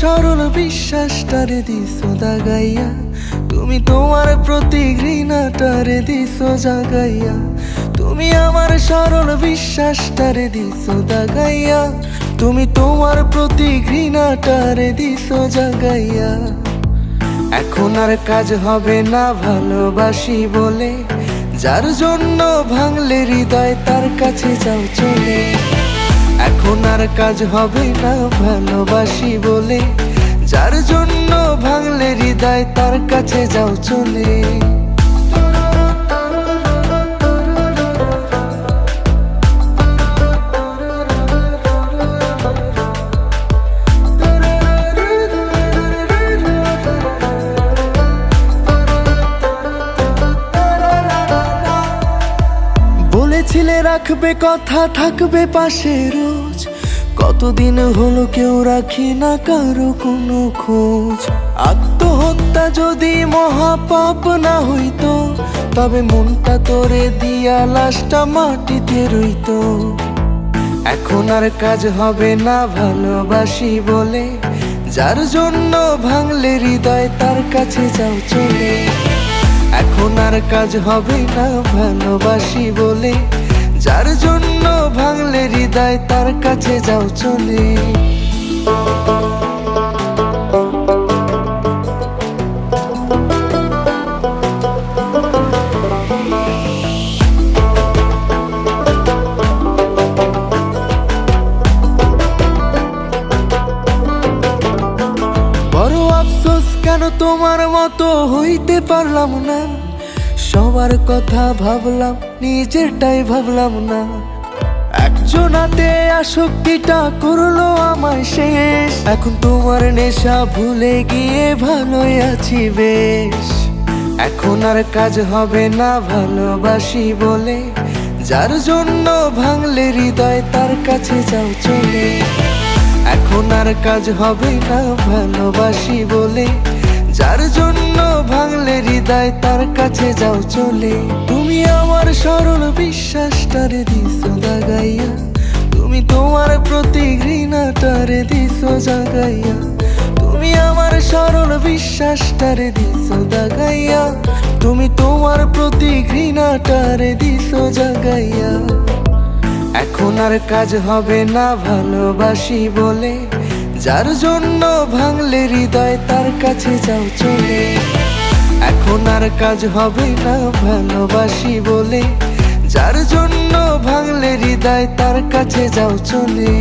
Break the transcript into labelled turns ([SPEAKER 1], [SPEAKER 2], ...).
[SPEAKER 1] সরল বিশ্বাসটারে দিছো দাগাইয়া। তুমি তোমার প্রতি ঘৃণাটারে দিছো জাগাইয়া। তুমি আমার সরল বিশ্বাসটারে দিছো দাগাইয়া তুমি তোমার প্রতি ঘৃণাটারে দিছো জাগাইয়া। এখন আর কাজ হবে না ভালোবাসি বলে। যার জন্য ভাঙলে হৃদয় তার কাছে যাও চলে। এখন আর কাজ হবে না ভালোবাসি বলে। যার জন্য ভাঙলে হৃদয় তার কাছে যাও চলে। বলেছিলে রাখবে কথা, থাকবে পাশে রোজ। কতদিন হলো কেউ রাখি না কারও কোনো খোঁজ। আত্মহত্যা যদি মহাপাপ না হইতো, তবে মনটা তোরে দিয়া লাশটা মাটিতে রইতো। এখন আর কাজ হবে না ভালোবাসি বলে, যার জন্য ভাঙলে হৃদয় তার কাছে যাও চলে। এখন আর কাজ হবে না ভালোবাসি বলে হৃদয় তার কাছে যাও চলে। বড় আফসোস কেন তোমার মতো হইতে পারলাম না? সবার কথা ভাবলাম, নিজেরটাই ভাবলাম না। একজনাতে আসক্তিটা করল আমায় শেষ। এখন তোমার নেশা ভুলে গিয়ে ভালোই আছি বেশ। এখন আর কাজ হবে না ভালোবাসি বলে। যার জন্য ভাঙলে হৃদয় তার কাছে যাও চলে। এখন আর কাজ হবে না ভালোবাসি বলে। যার জন্য হৃদয় তার কাছে যাও চলে। তুমি আমার সরল বিশ্বাসটারে দিছো দাগাইয়া তুমি তোমার প্রতি ঘৃণাটারে দিছো জাগাইয়া। তুমি আমার সরল বিশ্বাসটারে দিছো দাগাইয়া তুমি তোমার প্রতি ঘৃণাটারে দিছো জাগাইয়া। এখন আর কাজ হবে না ভালোবাসি বলে। যার জন্য ভাঙলে হৃদয় তার কাছে যাও চলে। এখন আর কাজ হবে না ভালোবাসি বলে। যার জন্য ভাঙলে হৃদয় তার কাছে যাও চলে।